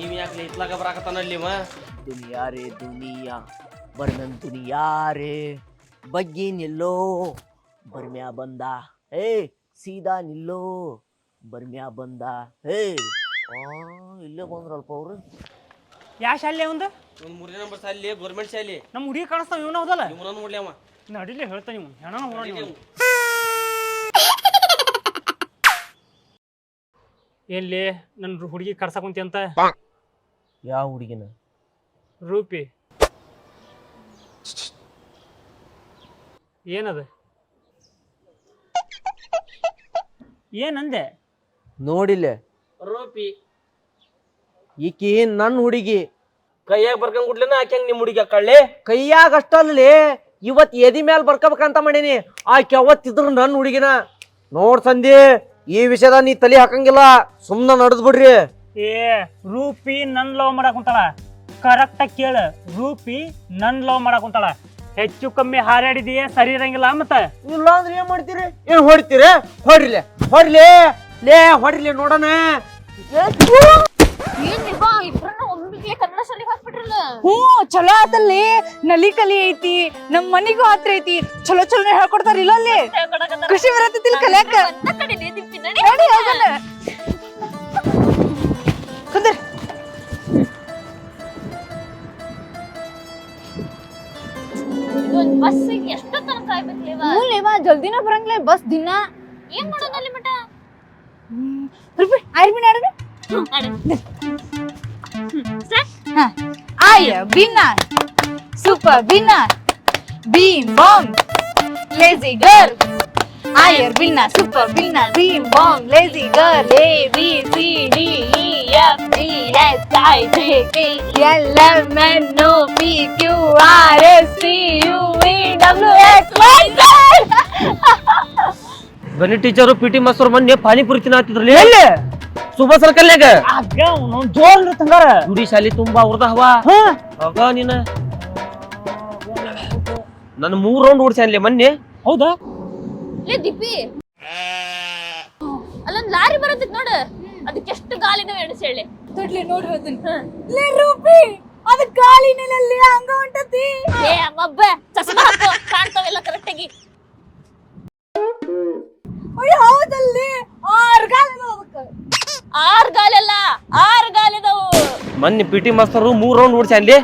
ಇವ್ ಯಾಕೆ ಇತ್ಲಾಗ ಬರಾಕತ್ತಾನಲ್ಲಿ ಇವ ದುನಿಯಾ ರೇ ದುನಿಯಾ ಬರ್ಮನ್ ದುನಿಯಾ ರೇ ಬಗ್ಗಿ ನಿಲ್ಲೋ ಬರ್ಮ್ಯಾ ಬಂದ. ಏ ಸೀದಾ ನಿಲ್ಲೋ ಬರ್ಮ್ಯಾ ಬಂದ. ಏ ಆ ಇಲ್ಲೇ ಬಂದ್ರಲ್ಪ ಅವ್ರು. ಯಾ ಶಾಲೆ ಒಂದು ಒಂದು ಮೂರನೇ ನಂಬರ್ ಶಾಲೆ ಗೌರ್ಮೆಂಟ್ ಶಾಲೆ. ನಮ್ಮ ಹುಡುಗಿ ಕಾಣಿಸ್ತಾವ ಇವನ ಹೌದಲ್ಲ? ಇವನೊಂದು ನೋಡ್ಲಿ ಅವ. ನಡಿಲಿ ಹೇಳ್ತಾನೆ ಇವ್ ಹೆಣ ಅವ. ಎಲ್ಲಿ? ನನ್ನ ಹುಡುಗಿ ಕರ್ಸಕೊಂತಿ ಅಂತ ಯಾವ ಹುಡುಗಿನ? ರೂಪಿ. ಏನದ? ಏನಂದೆ? ನೋಡಿಲ್ಲ. ರೂಪಿ. ಈಕಿ ನನ್ನ ಹುಡುಗಿ. ಕೈಯಾಗ ಬರ್ಕೊಂಡ್ ಆಕೆ ನಿಮ್ ಹುಡುಗಿ ಕಳ್ಳೆ ಕೈಯಾಗ ಅಷ್ಟಲ್ಲಿ ಇವತ್ ಎದಿ ಮ್ಯಾಲ ಬರ್ಕಬೇಕಂತ ಮಾಡೀನಿ. ಆಕೆ ಅವತ್ತಿದ್ರು ನನ್ನ ಹುಡುಗಿನ. ನೋಡ್ ಸಂದಿ ಈ ವಿಷಯದ ನೀ ತಲೆ ಹಾಕಂಗಿಲ್ಲ. ಸುಮ್ನ ನಡೆದ್ ಬಿಡ್ರಿ. ಏ ರೂಪಿ ನನ್ ಲವ್ ಮಾಡಕ್ ಕುಂತಾಳ ಕರೆಕ್ಟ್ ಕೇಳ. ರೂಪಿ ನನ್ ಲವ್ ಮಾಡಕ್ ಕುಂತಾಳ. ಹೆಚ್ಚು ಕಮ್ಮಿ ಹಾರಾಡಿದೀಯ ಸರಿ ಇರಂಗಿಲ್ಲ ಮತ್ತ? ಇಲ್ಲ ಅಂದ್ರೆ ಏನ್ ಮಾಡ್ತೀರಿ? ಏನ್ ಹೊಡಿತೀರಿ? ಹೊಡ್ರಿಲೆ ಹೊಡ್ಲಿ ಲೇ ಹೊಡ್ರಿಲೆ ನೋಡೋಣ. ಏನಿಲ್ವಾ ಇಬ್ರನ್ನ ಒಮ್ಮಿಗೆ ಕನ್ನಡ ಶಾಲೆಗೆ ಹಾಕ್ಬಿಟ್ರಲ್ಲ? ಹ್ಞೂ ಚಲೋ ಆತಲ್ಲಿ. ನಲಿ ಕಲಿ ಐತಿ ನಮ್ ಮನಿಗೂ ಆತ್ರ ಐತಿ. ಚಲೋ ಚಲೋ ಹೇಳ್ಕೊಡ್ತಾರ ಇಲ್ಲ ಅಲ್ಲಿ ಖುಷಿ ಬರತೈತಿ ಕಲಿಯಾಕ ದಿಪ್ಪಿ ನಡಿ ಹೋಗೋಣ. ಬಸ್ಸಿಗೆ ಎಷ್ಟು ತನಕ ಕಾಯ್ಬೇಕ್ಲೇವ ಮೂಲೇವ ಜಲ್ದಿನ ಬರಂಗಿಲ್ಲ ಬಸ್ ದಿನ. ಏನ್ ಮಾಡೋದು ಅಲ್ಲಿ ಮಟ ರುಪಿ ಆಯ್ಬಿನ ಆಡೋಣ ಸರ್. ಆಯ ಬಿನ್ನ ಸೂಪರ್ ಬಿನ್ನ ಬೀಮ್ ಬಾಂಬ್. ಲೇಜಿ ಗರ್ಲ್ ಆಯರ್ ಬಿನ್ನ ಸೂಪರ್ ಬಿನ್ನ beam bomb. Lazy girl A B C D E F G H I J K L M N O P Q R S T U V W X Y Z ಗಣಿತ teacher P T master ಮೊನ್ನೆ ಪಾನಿಪುರಿ ತಿನ್ನತ್ತಿದ್ರಲ್ಲ ಎಲ್ಲಿ? ಸುಭಾ ಸರ್ಕಲ್ನಾಗ ಆಗ ಅವ್ನು ಜೋರ್ ಗುಡಿ ಶಾಲಿ ತುಂಬಾ ಅವ್ರದ ಹವಾ. ನೀನ? ನನ್ನ ಮೂರ್ ರೌಂಡ್ ಓಡ್ಸ್ಯಾನ್ಲೆ ಮೊನ್ನೆ. ಹೌದಾ? ಲೇ ದಿಪ್ಪಿ ಅಲ್ಲೊಂದ್ ಲಾರಿ ಬರತ್ತಿತ್ ನೋಡ. ಅದಕ್ಕೆ ಎಷ್ಟು ಗಾಲಿನ ಎಣಿಸಿ ಹೇಳಿ. ತೊಡ್ಲಿ ನೋಡಿ ಹೇಳ್ತೀನಿ ಲೇ ರೂಪಿ ಅದು ಗಾಳಿ ನೆಲಲ್ಲಿ ಹಂಗ ಹೊಂಟತಿ? ಏ ಮಬ್ಬ ಚಸ್ಮಾ ಹಾಕೋ ಕಾಣ್ತಾವೆಲ್ಲ ಕರೆಕ್ಟ್ ಆಗಿ. ಅಯ್ಯೋ ಹೌದಲ್ಲಿ ಆರು ಅದಕ್ಕೆ. ಆರ್ ಗಾಲೆಲ್ಲ ಆರ್ ಗಾಲಿದವು ಮೊನ್ನೆ ಪಿ ಟಿ ಮಾಸ್ತರು ಮೂರ್ ರೌಂಡ್ ಓಡಿಸಿ ಅಲ್ಲಿ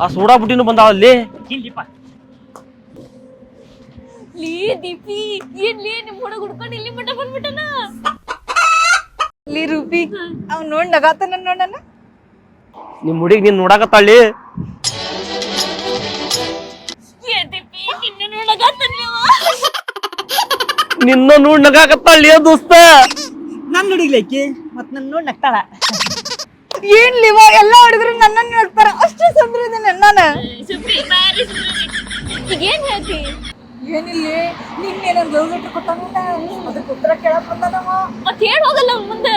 ಆ ಸೂಡಾ ಬುಟ್ಟಿನೂ ಬಂದಾವಲ್ಲಿ ಇಲ್ಲಿಪ್ಪ ಲೀ ದೀಪಿ ಏನ್ ಲೀ ನಿಮ್ ಹುಡುಗ ಹುಡ್ಕೊಂಡು ಇಲ್ಲಿ ಮಟ ಬಂದ್ಬಿಟ್ಟನ? ಲೀ ರೂಪಿ ಅವ್ ನೋಡ್ ನಗಾತನ ನೋಡಣ. ನಿಮ್ ಹುಡುಗಿ ನೀನ್ ನೋಡಾಕತ್ತಾಳಿ ಏ ದಿಪ್ಪಿ ನಿನ್ನ ನಿನ್ನ ನೋಡ್ ನಗಾಕತ್ತಾಳಿ ದೋಸ್ತ. ನನ್ ನೋಡಿಗ್ಲಿಕ್ಕೆ ಮತ್ ನನ್ ನೋಡ್ ನಗ್ತಾಳ. ಏನ್ ಲಿವ ಎಲ್ಲ ಹುಡುಗರು ನನ್ನನ್ನ ನೋಡ್ತಾರ. ಅಷ್ಟು ಸಂದ್ರ ಇದೀನಿ ನಾನು ಸುಪ್ರಿ ಬಾರಿ ಸುಪ್ರಿ ಈಗ ಏನ್ ಹೇಳ್ತಿ? ಏನಿಲ್ಲ? ನಿನ್ನೆ ನನ್ ಲವ್ ಲೆಟರ್ ಕೊಟ್ಟಾನ ಅದಕ್ಕೆ ಉತ್ತರ ಕೇಳಕ್ ಬಂದನವ ಮತ್ತೆ ಹೇಳ್ ಹೋಗಲ್ಲ ಅವ್ನ್ ಮುಂದೆ.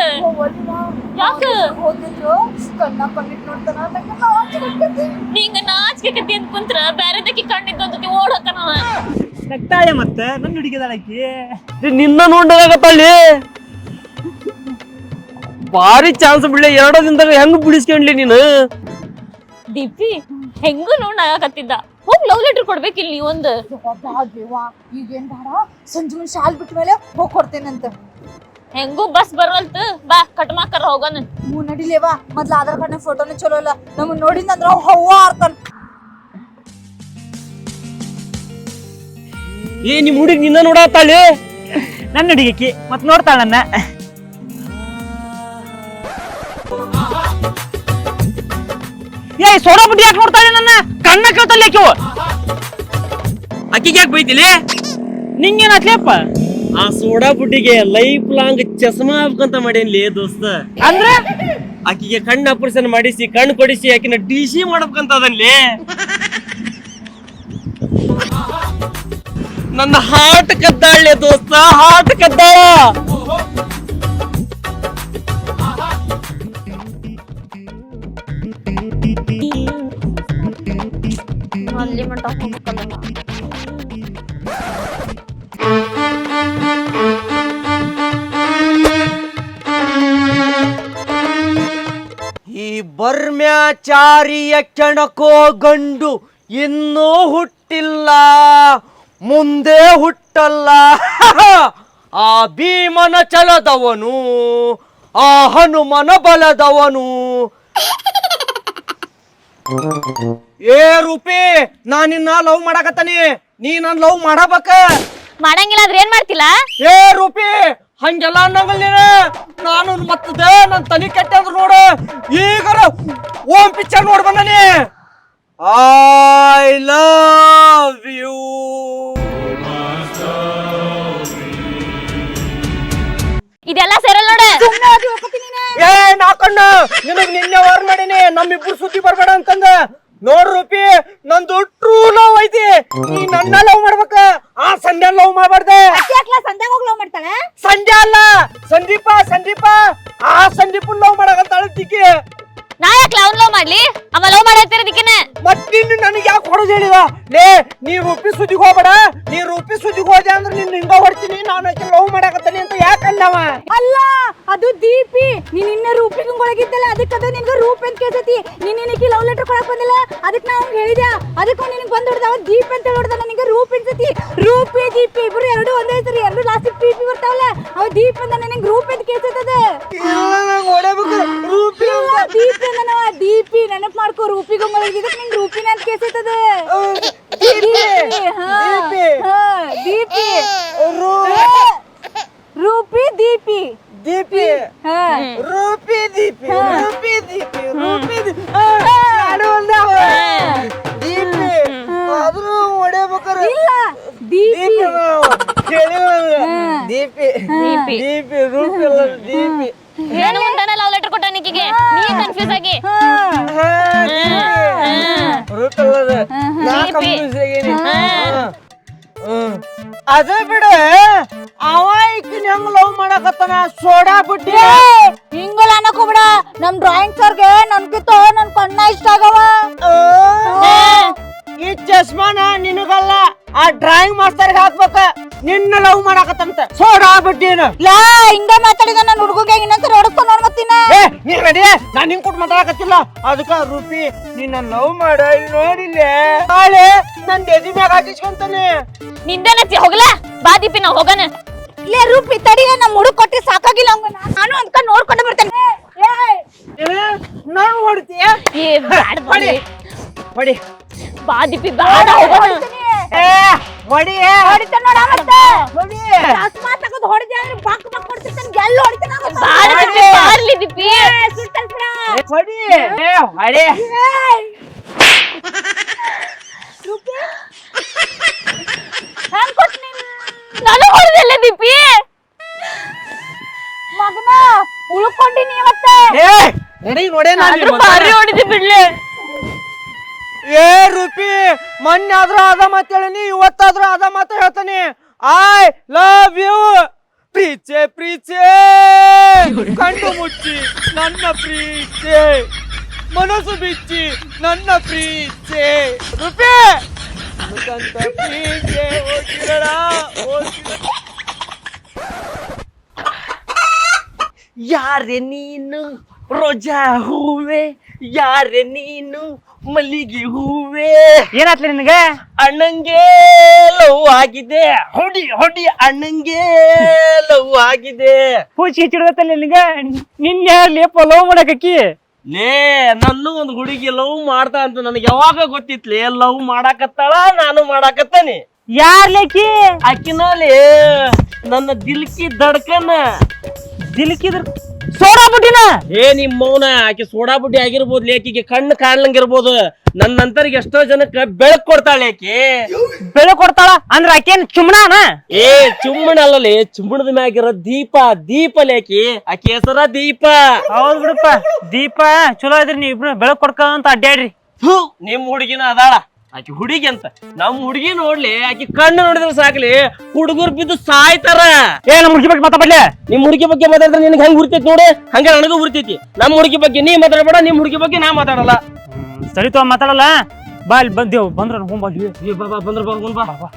ಯಾಕ? ಹೋಗಿದ್ರು ಕಣ್ಣ ಕಣ್ಣಿಟ್ ನೋಡ್ತಾನ. ನಂಗೆ ನಾಚಿಕೆ ಆಗ್ತೈತಿ. ನಿಂಗ ನಾಚಿಕೆ ಕತ್ತಿ ಅಂತ ಕುಂತ್ರ ಬ್ಯಾರೆದಕ್ಕೆ ಕಣ್ಣಿದ್ದಂತತಿ ಓಡ್ ಹೋಗ್ತಾನವ ನಗ್ತಾಳೆ ಮತ್ತೆ? ನನ್ನ ಹುಡುಗಿದಾಳಕಿ ನಿನ್ನ ನೋಡ್ ತಳ್ಳಿ. ಭಾರಿ ಚಾನ್ಸ್ ಬಿಡ್ಲಿ. ಎರಡೋ ದಿನದಾಗ ಹೆಂಗ್ ಬಿಡಿಸ್ಕೊಂಡ್ಲಿ ನೀನು? ದಿಪ್ಪಿ ಹೆಂಗೂ ನೋಡ್ ನಗಾಕತ್ತಿದ್ದ. ಹೋಗ್ ಲವ್ ಲೆಟರ್ ಕೊಡ್ಬೇಕು ಇಲ್ಲಿ ಒಂದು ಈಗೇನ್ ಬೇಡ? ಸಂಜೆ ಮುಂದೆ ಶಾಲ್ ಬಿಟ್ಟ ಮೇಲೆ ಹೋಗಿ ಕೊಡ್ತೇನಂತ ಹೆಂಗೂ ಬಸ್ ಬರವಲ್ತು. ಬಾ ಕಟ್ಮಾಕರ ಹೋಗೋಣ. ಹ್ಞೂ ನಡಿಲೇವಾ ಮೊದ್ಲು ಆಧಾರ್ ಕಾರ್ಡ್ನ ಫೋಟೋನು ಚಲೋ ಇಲ್ಲ ನಮ್ಮನ್ನ ನೋಡಿದಂದ್ರ ಹವ್ವ ಆರ್ತಾನ ಏ ನಿಮ್ ಹುಡುಗಿ ನಿನ್ನ ನೋಡತ್ತಾಳೆ ನನ್ನ ಹುಡುಗಿಕಿ ಮತ್ ನೋಡ್ತಾಳ ನನ್ನ. ಏ ಸೋಡಾ ಬುಡ್ಡಿ ಯಾಕೆ ನೋಡ್ತಾಳೆ ನನ್ನ? ಕಣ್ಣ ಕೇಳ್ತಾಳೆ ಯಾಕೆ ಅಕ್ಕಿಗೆ ಯಾಕೆ ಬೈತಿಲಿ? ನಿಂಗೇನಾತ್ಲೇಪ್ಪ ಆ ಸೋಡಾ ಬುಡ್ಡಿಗೆ ಲೈಫ್ ಲಾಂಗ್ ಚಸ್ಮಾ ಆಗ್ಬೇಕಂತ ಮಾಡೇನ್ಲಿ ದೋಸ್ತ? ಅಂದ್ರೆ? ಆಕಿಗೆ ಕಣ್ಣು ಆಪರೇಷನ್ ಮಾಡಿಸಿ ಕಣ್ಣು ಕೊಡಿಸಿ ಆಕಿನ ಡಿ ಸಿ ಮಾಡ್ಬೇಕಂತ ಅದನ್ಲಿ ನನ್ನ ಹಾರ್ಟ್ ಕದ್ದಾಳೆ ದೋಸ್ತ ಹಾರ್ಟ್ ಕದ್ದಾಳ. ಮಟ್ಟ ಹೋಗ್ಬೇಕಲ್ಲ ಈ ಬರ್ಮ್ಯಾಚಾರಿಯ ಕೆಣಕೋ ಗಂಡು ಇನ್ನೂ ಹುಟ್ಟಿಲ್ಲ, ಮುಂದೆ ಹುಟ್ಟಲ್ಲ. ಆ ಭೀಮನ ಚಲದವನು, ಆ ಹನುಮನ ಬಲದವನು. ಏ ರೂಪಿ ನಾ ನಿನ್ನ ಲವ್ ಮಾಡಕತ್ತಾನಿ. ನೀ ನನ್ ಲವ್ ಮಾಡಬೇಕ? ಮಾಡಂಗಿಲ್ಲ ಆದ್ರೆ ಏನ್ ಮಾಡ್ತಿಲ್ಲ? ಏ ರೂಪಿ ಹಂಗೆಲ್ಲ ಅನ್ನಂಗಲ್ ನೀನು. ನಾನು ಮತ್ತದ ನನ್ ತಲೆ ಕೆಟ್ಟ ಅಂದ್ರ ನೋಡು. ಈಗ ಓಂ ಪಿಕ್ಚರ್ ನೋಡ್ ಬಂದನಿ ಐ ಲವ್ ಯು ಇದೆಲ್ಲ ಸೇರಲ್ ನೋಡ. ಏ ನಾಕಣ್ಣ ನಿನಗ್ ನಿನ್ನೆ ವಾರ್ ಮಾಡೀನಿ. ನಮ್ಮಿಬ್ರು ಸುದ್ದಿ ಬರ್ಬೇಡ ಅಂತಂದ. ನೋಡ್ ರೂಪಿ ನಂದು ಟ್ರೂ ಲವ್ ಐತಿ. ನೀ ನನ್ನ ಲವ್ ಮಾಡ್ಬೇಕ. ಆ ಸಂಧ್ಯಾ ಲವ್ ಮಾಡ್ಬಾರ್ದೆ. ಸಂಧ್ಯಾಗ ಹೋಗಿ ಲವ್ ಮಾಡ್ತಾಳೆ? ಸಂಧ್ಯಾ ಅಲ್ಲ ಸಂದೀಪ ಸಂದೀಪ. ಆ ಸಂದೀಪನ್ ಲವ್ ಮಾಡಕತ್ತಾಳ ತಿಕ್ಕಿ ನಾ ಯಾಕೆ ಲವ್ ಲವ್ ಮಾಡ್ಲಿ? ಅವ ಲವ್ ಮಾಡತ್ತಿರೋದಕ್ಕೇನೆ ಮತ್ತಿನ್ನು ನನಗೆ ಯಾಕೆ ಹೊಡೆದು ಹೇಳಿದ? ಲೇ ನೀ ರೂಪಿ ಸುದ್ದಿಗೆ ಹೋಗ್ಬೇಡ. ನೀ ರೂಪಿ ಸುದ್ದಿಗೆ ಹೋದೆ ಅಂದ್ರೆ ನಿನ್ನ ಹಿಂಗ ಹೊಡ್ತೀನಿ ನಾನು ಆಕೆ ಲವ್ ಮಾಡಕತ್ತಾನೆ ಅಂತ ಯಾಕೆ ಅಂದವ ಅಲ್ಲ ಅದು ದೀಪಿ. ನೀನ್ ಇನ್ನ ರೂಪಿಗೆ ಒಳಗಿದ್ದಲ್ಲ ಅದಕ್ಕೆ ಅದು ನಿನ್ಗೆ ರೂಪ್ ಅಂತ ಕೇಳ್ತೈತಿ? ನೀನ್ ನಿನಗೆ ಲವ್ ಲೆಟರ್ ಕೊಡಕ್ ಬಂದಿಲ್ಲ? ಅದಕ್ಕೆ ಹೇಳಿದೆ ಅದಕ್ಕೆ ನಿನಗೆ ಬಂದು ಹೊಡೆದ? ಅವ ದೀಪ್ ಅಂತ ಹೊಡೆದ ನನಗೆ ರೂಪ್ ಅನ್ಸತಿ. ರೂಪಿ ದೀಪಿ ಇಬ್ರು ಎರಡು ಒಂದೇ ಸರಿ, ಎರಡು ಲಾಸ್ಟ್ ಪಿ ಪಿ ಬರ್ತಾವಲ್ಲ? ಅವ ದೀಪ್ ಅಂತ ನನಗೆ ರೂಪ್ ಅಂತ ದೀಪಿ ದೀಪಿ ನಾವು. ಹೇಳಿಲ್ಲ ನನಗೆ. ದೀಪಿ ದೀಪಿ. ದೀಪಿ ದೀಪಿ ಏನು ಮುಂದಾನ ಲವ್ ಲೆಟರ್ ಕೊಟ್ಟ ನಿಕ್ಕಿಗೆ ನೀ ಕನ್ಫ್ಯೂಸ್ ಆಗಿ. ಅಲ್ಲ ಅದು. ನಾ ಆಗೀನಿ. ಬಿಡ. ಅವ ಈಕಿನ ಹೆಂಗ್ ಲವ್ ಮಾಡಕತ್ತಾನ? ಸೋಡಾ ಬುಟ್ಟಿ. ಹಿಂಗಲ್ಲ ಹಿಂಗೆಲ್ಲ ಅನ್ನಕೋಬೇಡ ನಮ್ ಡ್ರಾಯಿಂಗ್ ಸರ್ಗೆ ನನ್ಕಿತ್ತ ನನ್ ಕಣ್ಣ ಇಷ್ಟ ಆಗವ. ಈ ಚಸ್ಮಾನ ನಿನಗಲ್ಲ. ಆ ಡ್ರಾಯಿಂಗ್ ಮಾಸ್ಟರ್ ಹಾಕ್ಬೇಕ. ನಿನ್ನ ಲವ್ ಮಾಡಾಕತ್ತಂತ. ಸೋಡ ಆಗ್ಬಿಟ್ಟೇನು ಲಾ ಹಿಂಗ ಮಾತಾಡಿದ ನನ್ನ ಹುಡುಗಗೆ ಇನ್ನೊಂದ್ಸರಿ ಹೊಡಸ್ಕೊಂಡ್ ನೋಡ್ ಮತ್ತಿನ ಏ ನೀ ರೆಡಿ ನಾನ್ ನಿನ್ ಕೊಟ್ಟು ಮಾತಾಡಕತ್ತಿಲ್ಲ. ಅದಕ್ಕ ರೂಪಿ ನಿನ್ನ ಲವ್ ಮಾಡ ಇಲ್ಲಿ ನೋಡಿಲ್ಲ ನಾಳೆ ನನ್ ಎದಿ ಮ್ಯಾಗ ಹಾಕಿಸ್ಕೊಂತಾನೆ. ನಿಂದೇನತ್ತಿ ಹೋಗಲ? ಬಾದಿಪಿ ನಾವ್ ಹೋಗಣ. ಇಲ್ಲೇ ರೂಪಿ ತಡಿ ನಮ್ಮ ಹುಡುಗ ಕೊಟ್ಟಿ ಸಾಕಾಗಿಲ್ಲ ಅವಂಗ. ನಾನು ಅದ್ಕ ನೋಡ್ಕೊಂಡು ಬರ್ತೇನೆ. ನಾನು ಹೊಡ್ತೀಯ? ಏ ಬ್ಯಾಡ ಹೊಡಿ ಹೊಡಿ. ಬಾ ದೀಪಿ ಬ್ಯಾಡ ಹೋಗೋಣ. ಹೊಡಿ. ಹೊಡಿತ ನೋಡ ಮತ್ತೆ ಹೊಡಿ. ಅಕಸ್ಮಾತ್ ತಗದ್ ಹೊಡೆದ ಅಂದ್ರೆ ಬಾಕ್ ಬಾಕ್ ಹೊಡಿತಾನ ಗೆಲ್ಲ ಹೊಡಿತಾನ ದೀಪಿ ಬಾರ್ಲಿ ದೀಪಿ ಹೊಡಿ. ಏ ಹೊಡಿ. ಹ್ಯಾಂಗ್ ಕೊಟ್ ನೀನ್? ನಾನು ಹೊಡೆದಲ್ಲ ದೀಪಿ ಮಗನ ಉಳ್ಕೊಂಡಿನಿ ಮತ್ತೆ ಏ. ನಡಿ ನೋಡೇ ನಾನು ಬಾರಿ ಹೊಡಿದಿ ಬಿಡ್ಲಿ. ಏ ರೂಪಿ, ಮೊನ್ನೆ ಆದ್ರೂ ಅದ ಮಾತು ಹೇಳಿನಿ ಇವತ್ತಾದ್ರೂ ಅದ ಮಾತು ಹೇಳ್ತಾನೆ. ಐ ಲವ್ ಯು ಪ್ರೀಚೆ ಪ್ರೀಚೆ. ಕಣ್ಣು ಮುಚ್ಚಿ ನನ್ನ ಪ್ರೀಚೆ. ಮನಸ್ಸು ಬಿಚ್ಚಿ ನನ್ನ ಪ್ರೀಚೆ. ರೂಪಿ! ಮುಖಂತ ಪ್ರೀಚೆ ಹೋಗಿರಳ ಯಾರೆ ನೀನು? ರೋಜಾ ಹೂವೆ ಯಾರೆ ನೀನು? ಮಲ್ಲಿಗೆ ಹೂವೆ. ಏನಾತ್ಲಿ ನಿನಗೆ? ಅಣ್ಣಂಗೆ ಲವ್ ಆಗಿದೆ. ಹೊಡಿ ಹೊಡಿ ಅಣ್ಣಂಗೆ ಲವ್ ಆಗಿದೆ. ಪೂಜಿ ಹಿಚ್ಚಿಡ್ದತ್ತಲ್ಲ ನಿನಗೆ? ನಿನ್ನೆ ಲೇಪ ಲವ್ ಮಾಡಕಿ ಲೇ ನನ್ನ ಒಂದು ಹುಡುಗಿ ಲವ್ ಮಾಡ್ತಾ ಅಂತ ನನಗೆ ಯಾವಾಗ ಗೊತ್ತಿತ್ಲೇ? ಲವ್ ಮಾಡಾಕತ್ತಾಳ ನಾನು ಮಾಡಾಕತ್ತಾನೆ. ಯಾರ್ ಲೇಕಿ ಅಕ್ಕಿನಲ್ಲಿ ನನ್ನ ದಿಲ್ಕಿ ದಡ್ಕನ. ದಿಲ್ಕಿದ್ರ ಸೋಡಾ ಬುಟ್ಟಿನ ಏ ನಿಮ್ಮ ಮೌನ. ಆಕೆ ಸೋಡಾ ಬುಟ್ಟಿ ಆಗಿರ್ಬೋದು ಲೇಕಿಗೆ ಕಣ್ಣು ಕಾಣ್ಲಂಗಿರ್ಬೋದು. ನನ್ನ ನಂತರಿಗೆ ಎಷ್ಟೋ ಜನಕ್ಕೆ ಬೆಳಕ್ ಕೊಡ್ತಾಳೆ ಆಕೆ. ಬೆಳಕ್ ಕೊಡ್ತಾಳ? ಅಂದ್ರ ಆಕೇನ್ ಚುಮ್ನಾನ ಏ ಚುಮ್ಮಣ ಅಲ್ಲಲ್ಲಿ ಚುಮ್ಮಣದ ಮ್ಯಾಗಿರೋ ದೀಪ ದೀಪ ಲೇಕಿ ಆಕೆ ಹೆಸರ ದೀಪ. ಹೌದ್ ಬಿಡಪ್ಪ ದೀಪ. ಚಲೋ ಇದ್ರಿ ನೀವ್ ಇಬ್ರು ಬೆಳಕ್ ಕೊಡ್ಕಂತ ಅಡ್ಡಾಡ್ರಿ ಥು, ನಿಮ್ ಹುಡುಗಿನ ಅದಾಳ. ಆಕಿ ಹುಡುಗಿ ಅಂತ. ನಮ್ ಹುಡುಗಿ ನೋಡ್ಲಿ ಆಕಿ ಕಣ್ಣು ನೋಡಿದ್ರೆ ಸಾಕ್ಲಿ ಹುಡುಗರು ಬಿದ್ದು ಸಾಯ್ತಾರ. ಏ ನಮ್ಮ ಹುಡುಗಿ ಬಗ್ಗೆ ಮಾತಾಡ್ಲೆ ನಿಮ್ ಹುಡುಗಿ ಬಗ್ಗೆ ಮಾತಾಡಿದ್ರೆ ನಿನಗೆ ಹೆಂಗ್ ಉರ್ತೈತಿ ನೋಡಿ? ಹಂಗ ನನಗೂ ಉರ್ತೈತಿ ನಮ್ಮ ಹುಡುಗಿ ಬಗ್ಗೆ ನೀ ಮಾತಾಡಬೇಡ ನಿಮ್ ಹುಡುಗಿ ಬಗ್ಗೆ ನಾ ಮಾತಾಡಲ್ಲ. ಸರಿ ತೋ ಮಾತಾಡಲ್ಲ? ಬಾ ಇಲ್ಲಿ ಬಂದೇವ್ ಬಂದ್ರ ಹ್ಞೂ ಬಾ ಏ ಬಾ ಬಾ ಬಂದ್ರ ಬಾ. ಬಾ ಬಾ.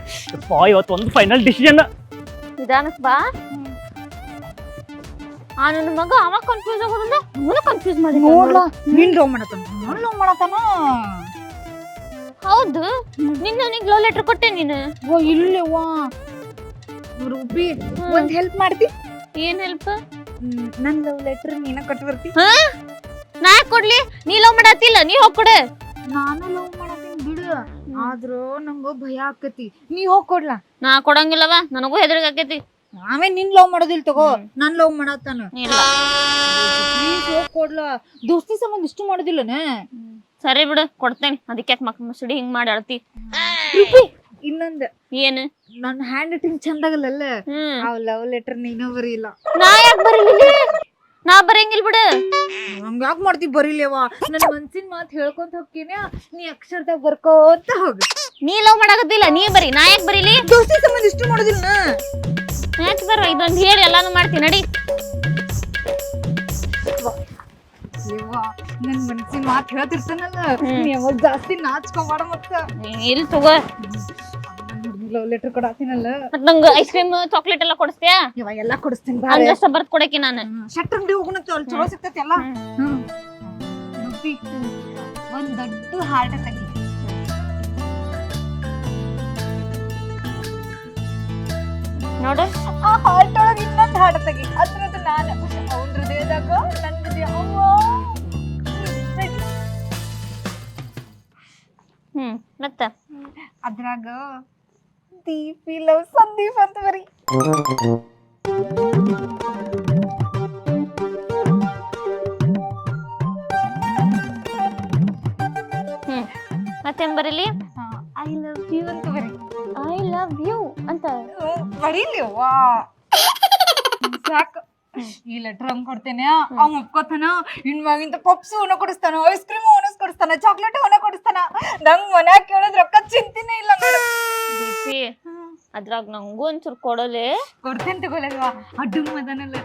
ಬಾ ಇವತ್ತು ಒಂದು ಫೈನಲ್ ಡಿಸಿಷನ್ ನಿಧಾನಕ್ ಬಾ. ಆ ನನ್ನ ಮಗ ಅವ ಕನ್ಫ್ಯೂಸ್ ಆಗೋದ್ರಿಂದ ಅವನು ಕನ್ಫ್ಯೂಸ್ ಮಾಡಿ ನೋಡ್ಲಾ ನಿನ್ ಲವ್ ಮಾಡತಾನ ನಾನು ಲವ್ ಮಾಡತಾನ ಹೌದು. ನಿನ್ನ ಅವನಿಗೆ ಲವ್ ಲೆಟರ್ ಕೊಟ್ಟೆ ನೀನು? ಓ ಇಲ್ಲವ್ವ. ರೂಪಿ ಒಂದ್ ಹೆಲ್ಪ್ ಮಾಡ್ತಿ? ಏನ್ ಹೆಲ್ಪ್ ನನ್ನ ನನ್ ಲವ್ ಲೆಟರ್ ನೀನ ಕೊಟ್ಟು ಬರ್ತಿ ಹಾ? ನಾ ಯಾಕ್ ಕೊಡ್ಲಿ? ನೀ ಲವ್ ಮಾಡತ್ತಿಲ್ಲ ನೀ ಹೋಗ್ ಕೊಡು. ನಾನು ಲವ್ ಮಾಡತೀನಿ ಬಿಡು. ಆದ್ರೂ ನಂಗ ಭಯ ಆಕತಿ. ನೀ ಹೋಗ್ ಕೊಡ್ಲ? ನಾ ಕೊಡಂಗಿಲ್ಲವ ನನಗೂ ಹೆದರಿಕೆ ಆಕೈತಿ. ಆಮೇಲೆ ನಿನ್ ಲವ್ ಮಾಡೋದಿಲ್ ತಗೋ. ನನ್ ಲವ್ ಮಾಡತ್ತಾನ ಇಲ್ಲ. ಪ್ಲೀಸ್ ಹೋಗ್ ಕೊಡ್ಲಾ? ದೋಸ್ತಿ ಸಂಬಂಧ ಇಷ್ಟು ಮಾಡೋದಿಲ್ಲನ ಸರಿ ಬಿಡು ಕೊಡ್ತೇನೆ. ಅದಕ್ಕೆ ಮಕ್ ಮಸಡಿ ಹಿಂಗ್ ಮಾಡಿ ಅಳ್ತಿ? ಇನ್ನೊಂದ್. ಏನು? ನನ್ನ ಹ್ಯಾಂಡ್ ರೈಟಿಂಗ್ ಚಂದಾಗಲ್ಲ ಹ್ಮ್. ಆ ಲವ್ ಲೆಟರ್ ನೀನು ಬರೀಲ್ಲ. ನಾ ಯಾಕೆ ಬರೀಲಿಲ್ಲ ನಾ ಬರಂಗಿಲ್ ಬಿಡು. ಹಂಗ ಯಾಕೆ ಮಾಡ್ತಿ ಬರೀಲೇವಾ ನನ್ನ ಮನ್ಸಿನ ಮಾತು ಹೇಳ್ಕೊಂತ ಹೋಗ್ತೀನಿ. ನೀ ಅಕ್ಷರದಾಗ ಬರ್ಕೋತ ಹೋಗ. ನೀ ಲವ್ ಮಾಡಾಕತ್ತಿಲ್ಲ ನೀ ಬರಿ. ನಾ ಯಾಕೆ ಬರೀಲಿ? ದೋಸ್ತಿ ಸಂಬಂಧ ಇಷ್ಟು ಮಾಡೋದಿಲ್ಲ ಯಾಕೆ ಬರ ಇದೊಂದು ಹೇಳಿ ಎಲ್ಲಾನು ಮಾಡ್ತೀನಿ. ನಡಿ. ಯವ್ವಾ ನನ್ ಮನ್ಸಿನ ಮಾತು ಹೇಳ್ತಿರ್ತಾನಲ್ಲ ಹ್ಮ್. ನೀ ಯಾವಾಗ ಜಾಸ್ತಿ ನಾಚ್ಕೊಬೇಡ ಮತ್ತ? ಇಲ್ಲಿ ತಗೋ. ಲವ್ ಲೆಟರ್ ಕೊಡಾತೀನಲ್ಲ? ನಂಗೆ ಐಸ್ ಕ್ರೀಮ್ ಚಾಕ್ಲೇಟ್ ಎಲ್ಲ ಕೊಡಿಸ್ತೀಯಾ? ಇವ ಎಲ್ಲಾ ಕೊಡಿಸ್ತೀನಿ ಬಾರೆ. ಹಂಗಷ್ಟ ಬರ್ತ್ ಕೊಡಕ್ಕೆ ನಾನು. ಶಟ್ ಅಂಗಡಿ ಹೋಗುಣತ್ತ ಅಲ್ಲಿ ಚಲೋ ಸಿಗ್ತೈತಿ ಎಲ್ಲ ರೂಪಿ ಒಂದ್ ದೊಡ್ಡ ಹಾರ್ಟ್ ತೆಗಿ ನೋಡು. ಆ ಹಾರ್ಟ್ ಒಳಗೆ ಇನ್ನೊಂದ್ ಹಾರ್ಟ್ ತೆಗಿ ಅದ್ರದ್ದು ನಾನು. ಅವನ್ ಹೃದಯದಾಗ ಮತ್ತ? ಅದ್ರಾಗ ದೀಪಿ ಲವ್ ಸಂದೀಪ್ ಅಂತ ಬರಿ. ಹ್ಮ್. ಮತ್ತೇನ್ ಬರೀಲಿ? ಐ ಲವ್ ಯು ಅಂತ ಬರಿ. ಐ ಲವ್ ಯು ಅಂತ. ಬರೀಲಿ? ವಾ. ಸಾಕು. ಈ ಲೆಟರ್ ಹಂಗ್ ಕೊಡ್ತೇನೆ ಅವ್ ಒಪ್ಕೋತಾನ ಇನ್ ಮಗಿಂತ ಪಪ್ಸ್ ಅವನ ಕೊಡಿಸ್ತಾನ ಐಸ್ ಕ್ರೀಮ್ ಅವನ ಕೊಡಿಸ್ತಾನ ಚಾಕ್ಲೇಟ್ ಅವನ ಕೊಡಿಸ್ತಾನ. ನಂಗ್ ಮನ್ಯಾಗ ಕೇಳಿದ್ ರೊಕ್ಕ ಚಿಂತಿನೇ ಇಲ್ಲ ನೋಡು. ದೀಪಿ ಅದ್ರಾಗ ನಂಗೂ ಒಂಚೂರು ಕೊಡಲೆ. ಕೊಡ್ತೇನೆ ತಗೊಳಲ್ವಾ? ಆ ಡುಮ್ ಅದನ್ನೆಲ್ಲ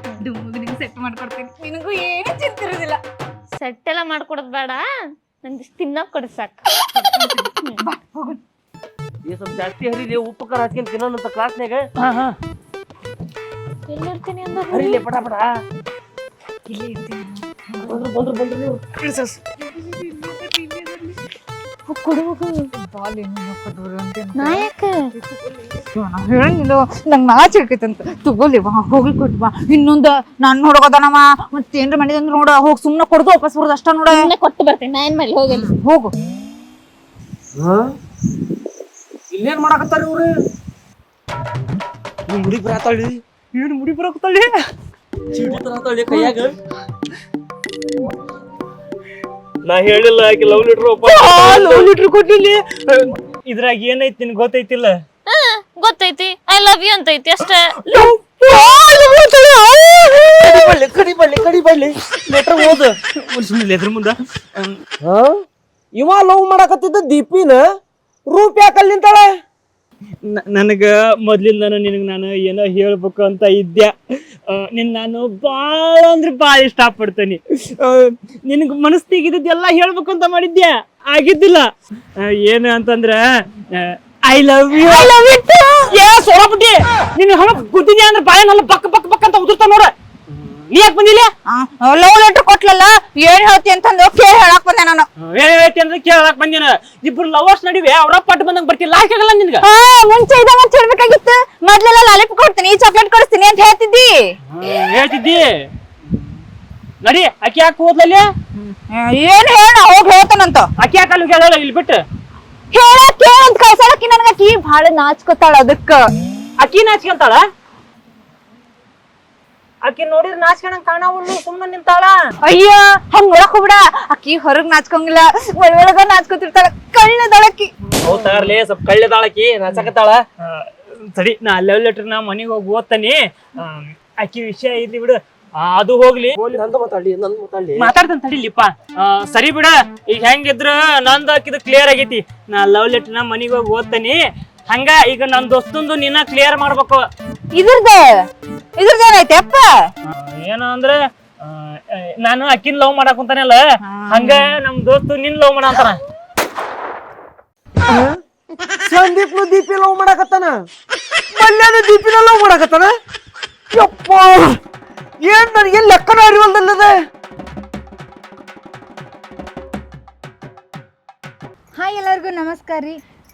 ನಿಂಗೆ ಸೆಟ್ ಮಾಡ್ಕೊಡ್ತೇನೆ. ನಿನಗೂ ಏನು ಚಿಂತಿರೋದಿಲ್ಲ ಸೆಟ್ ಎಲ್ಲ ಮಾಡ್ಕೊಡೋದ್ ಬೇಡ. ನಂಗೆ ತಿನ್ನಕ್ ಕೊಡು ಸಾಕು. ಬಾ ಹೋಗು. ಈ ಸ್ವಲ್ಪ ಜಾಸ್ತಿ ಹರಿದೆ ಉಪ್ಪು ಖಾರ ಹಾಕಿ ತಿನ್ನೋಣ ಕ್ಲಾಸ್ನಾಗ ಎಲ್ಲಿರ್ತೀನಿ ಅಂದ ಹರಿಲಿ ಪಟ ಪಟ ಇಲ್ಲೇ ಇರ್ತೀನಿ. ಬಂದ್ರು ಬಂದ್ರು ಬಂದ್ರು ನೀವು. ಬಾಲ್ ಕೊಟ್ಟರು ಅಂತ ನಾಯಕ ಹೇಳಂಗಿಲ್ಲ. ನಂಗೆ ನಾಚ್ ಹಿಡ್ಕೈತಂತ ತಗೋಲಿವಾ ಹೋಗಿ ಕೊಟ್ವಾ ಇನ್ನೊಂದ ನಾನ್ ನೋಡೋದನವ ಮತ್ತೆ ಏನ್ರ ಅಂದ್ರೆ ನೋಡ. ಹೋಗಿ ಸುಮ್ನೆ ಕೊಡ್ದು ವಾಪಸ್ ಬರೋದು ಅಷ್ಟ ನೋಡ. ಕೊಟ್ಟು ಬರ್ತೇನೆ. ನಾ ಏನ್ ಮಾಡ್ಲಿ? ಹೋಗಿ ಹೋಗು. ಇಲ್ಲೇನ್ ಮಾಡಾಕತ್ತಾರ ಇವ್ರು? ಹುಡುಗ್ರಿ ಹುಡುಗಿ ಏನು ಮುಡಿ ಬರಕತ್ತಲ್ಲಿ ಕೈಯಾಗ. ನಾ ಹೇಳಿಲ್ಲ ಆಕೆ ಲವ್ ಲೆಟರ್ ಲವ್ ಲೀಟರ್ ಕೊಟ್ಟಿಲ್ಲಿ ಇದ್ರಾಗ ಏನೈತಿ ನಿನ್ ಗೊತ್ತೈತಿಲ್ಲ? ಹಾ ಗೊತ್ತೈತಿ. ಐ ಲವ್ ಯು ಅಂತ ಐತಿ ಅಷ್ಟೇ ಬಳ್ಳಿ ಕಡಿ ಬಳ್ಳಿ ಕಡಿ ಬಳ್ಳಿ ಲೆಟರ್ ಓದು. ಸುಮ್ಮನೆ ಎದ್ರ ಮುಂದ. ಇವ ಲವ್ ಮಾಡಕತ್ತಿದ್ದ ದೀಪಿನ. ರೂಪ್ ಯಾಕೆ ಅಲ್ಲಿ ನಿಂತಾಳೆ. ನನಗ ಮೊದ್ಲಿಂದ ನಿನಗೆ ನಾನು ಏನೋ ಹೇಳ್ಬೇಕು ಅಂತ ಇದ್ದೆ ಆ, ನಿನ್ ನಾನು ಭಾಳ ಅಂದ್ರೆ ಭಾಳ ಇಷ್ಟಪಡ್ತೇನೆ. ನಿನಗೆ ಮನಸ್ಸಿಗಿದ್ದೆಲ್ಲ ಹೇಳ್ಬೇಕು ಅಂತ ಮಾಡಿದ್ದೆ ಆಗಿದ್ದಿಲ್ಲ. ಏನು ಅಂತಂದ್ರ I love you I love it ಏ ಸೋರಪುಟ್ಟಿ ನಿನ್ ಹಣ ಗುದ್ದಿದ್ಯಾ ಅಂದ್ರೆ ಬಾಯನಲ್ಲ ಪಕ್ಕ ಪಕ್ಕ ಪಕ್ಕ ಅಂತ ಉದುರ್ತಾ ನೋಡ. ಯಾಕೆ ಬಂದಿಲ್ಲ? ಲವ್ ಲೆಟರ್ ಕೊಟ್ಲಲ್ಲ ಏನ್ ಹೇಳ್ತಿ ಅಂತಂದು ಕೇಳಿ ಹೇಳಕ್ ಬಂದೆ ನಾನು. ಏನ್ ಹೇಳ್ತಿ ಅಂದ್ರೆ ಕೇಳಕ್ ಬಂದಿನ. ಇಬ್ರು ಲವರ್ಸ್ ನಡಿವೆ ಅವ್ರ ಪಟ್ಟು ಬಂದಂಗ್ ಬರ್ತೀನಿ ಲಾಕ್ ಆಗಲ್ಲ ನಿನ್ಗ? ಮುಂಚೆ ಇದ ಮತ್ತೆ ಹೇಳ್ಬೇಕಾಗಿತ್ತು. ಮೊದ್ಲೆಲ್ಲ ಲಾಲಿಪ್ ಕೊಡ್ತೀನಿ ಚಾಕ್ಲೇಟ್ ಕೊಡಿಸ್ತೀನಿ ಅಂತ ಹೇಳ್ತಿದ್ದಿ. ಹೇಳ್ತಿದ್ದಿ. ನಡಿ ಅಕ್ಕಿ ಯಾಕೆ ಹೋದ್ಲಲ್ಲ? ಏನ್ ಹೇಳ ಹೋಗಿ ಹೇಳ್ತಾನಂತ ಅಕ್ಕಿ ಯಾಕೆ ಅಲ್ಲಿ ಹೇಳಲ್ಲ ಇಲ್ಲಿ ಬಿಟ್ಟು? ಹೇಳ ಕೇಳ ಅಂತ ಕಳ್ಸಲಕ್ಕಿ ನನ್ಗ ಅಕ್ಕಿ. ಬಹಳ ನಾಚ್ಕೊತಾಳ ಅದಕ್ಕ. ಅಕ್ಕಿ ನಾಚ್ಕೊಂತಾಳ? ಆಕಿ ನೋಡಿದ್ರೆ ನಾಚ್ಕೊಳಂಗ್ ಕಾಣವಲ್ಲು ಸುಮ್ಮನೆ ನಿಂತಾಳ. ಅಯ್ಯ ಹಂಗ ಒಳಕ್ ಹೋಗ್ಬಿಡ. ಅಕ್ಕಿ ಹೊರಗ್ ನಾಚ್ಕೊಂಗಿಲ್ಲ. ಒಳಗ ನಾಚ್ಕೊತಿರ್ತಾಳ. ಕಳ್ಳದಳಕ್ಕಿ ಹೌದ್ ತಗಾರ್ಲಿ ಸ್ವಲ್ಪ ಕಳ್ಳೆದಾಳಕಿ ನಾಚಕತ್ತಾಳ. ಸರಿ ನಾ ಲವ್ ಲೆಟರ್ ನಾ ಮನೆಗೆ ಹೋಗಿ ಓದ್ತಾನೆ. ಆಕಿ ವಿಷಯ ಇರ್ಲಿ ಬಿಡು. ಆ, ಅದು ಹೋಗ್ಲಿ. ನಂದು ಮಾತಾಡ್ಲಿ ನಂದು ಮಾತಾಡ್ಲಿ. ಮಾತಾಡ್ತಾನೆ ತಡಿಲಿಪ್ಪ ಆ, ಸರಿ ಬಿಡ. ಈಗ ಹೆಂಗಿದ್ರು ನಂದು ಹಾಕಿದ್ ಕ್ಲಿಯರ್ ಆಗೈತಿ. ನಾ ಲವ್ ಲೆಟರ್ ನಾ ಮನೆಗೆ ಹೋಗಿ ಓದ್ತಾನಿ. ಹಂಗ ಈಗ ನನ್ ದೋಸ್ತಂದು ನಿನ್ನ ಕ್ಲಿಯರ್ ಮಾಡ್ಬೇಕು. ಇದ್ರದ? ಇದ್ರದ ಏನೈತೆ ಅಪ್ಪ? ಏನ ಅಂದ್ರೆ ಆ, ನಾನು ಅಕ್ಕಿನ ಲವ್ ಮಾಡಕ್ ಕುಂತಾನಲ್ಲ ಹಂಗ ನಮ್ ದೋಸ್ತು ನಿನ್ ಲವ್ ಮಾಡ ಅಂತಾನ. ಸಂದೀಪ್ನು ದೀಪಿ ಲವ್ ಮಾಡಕತ್ತಾನ? ಮಲ್ಯಾನ ದೀಪಿನ ಲವ್ ಮಾಡಕತ್ತಾನ? ಯಪ್ಪ! ಏನ್ ನನಗೆ ಲೆಕ್ಕನ ಅರಿವಲ್ದಲ್ಲದ? ಹಾಯ್ ಎಲ್ಲರಿಗೂ ನಮಸ್ಕಾರ ರೀ.